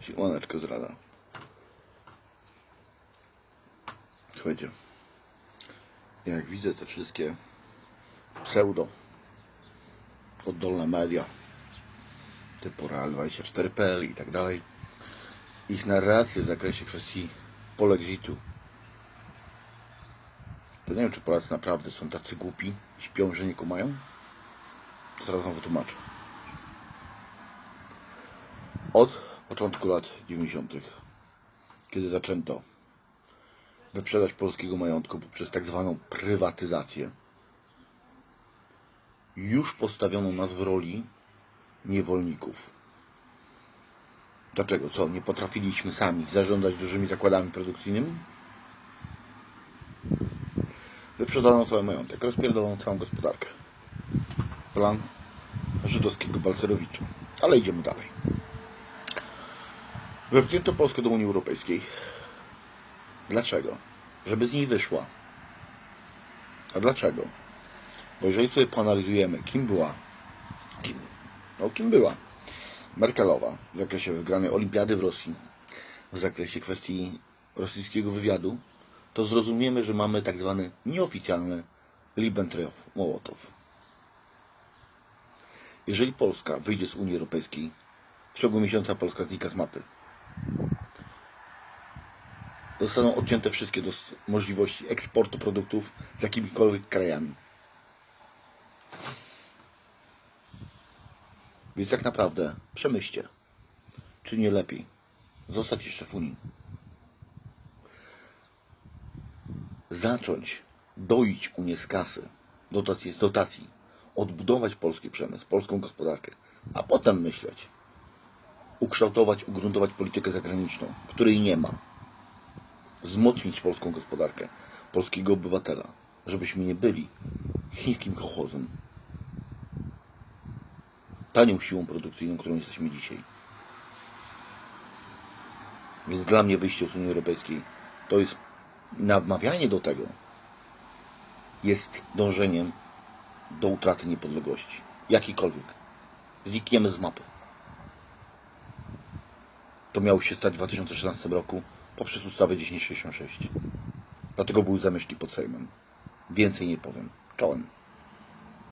Siemaneczko z rana. Słuchajcie, jak widzę te wszystkie pseudo oddolne media typu Real24.pl i tak dalej ich narracje w zakresie kwestii polexitu to nie wiem czy Polacy naprawdę są tacy głupi śpią, że nie kumają? To teraz wam wytłumaczę. Od początku lat 90., kiedy zaczęto wyprzedać polskiego majątku poprzez tak zwaną prywatyzację, już postawiono nas w roli niewolników. Dlaczego? Co? Nie potrafiliśmy sami zarządzać dużymi zakładami produkcyjnymi? Wyprzedano cały majątek, rozpierdolono całą gospodarkę. Plan żydowskiego Balcerowicza. Ale idziemy dalej. Wepchnięto Polskę do Unii Europejskiej. Dlaczego? Żeby z niej wyszła. A dlaczego? Bo jeżeli sobie poanalizujemy, kim była, kim, no kim była Merkelowa w zakresie wygranej olimpiady w Rosji, w zakresie kwestii rosyjskiego wywiadu, to zrozumiemy, że mamy tak zwany nieoficjalny Ribbentrop-Mołotow. Jeżeli Polska wyjdzie z Unii Europejskiej, w ciągu miesiąca Polska znika z mapy. Zostaną odcięte wszystkie możliwości eksportu produktów z jakimikolwiek krajami. Więc tak naprawdę przemyślcie, czy nie lepiej zostać jeszcze w Unii. Zacząć doić Unię z kasy, dotacji z dotacji, odbudować polski przemysł, polską gospodarkę, a potem myśleć, ukształtować, ugruntować politykę zagraniczną, której nie ma. Wzmocnić polską gospodarkę, polskiego obywatela, żebyśmy nie byli chińskim kołchozem. Tanią siłą produkcyjną, którą jesteśmy dzisiaj. Więc dla mnie wyjście z Unii Europejskiej to jest namawianie do tego jest dążeniem do utraty niepodległości. Jakikolwiek. Znikniemy z mapy. To miało się stać w 2013 roku poprzez ustawę 1066. Dlatego były zamyśli pod Sejmem. Więcej nie powiem. Czołem.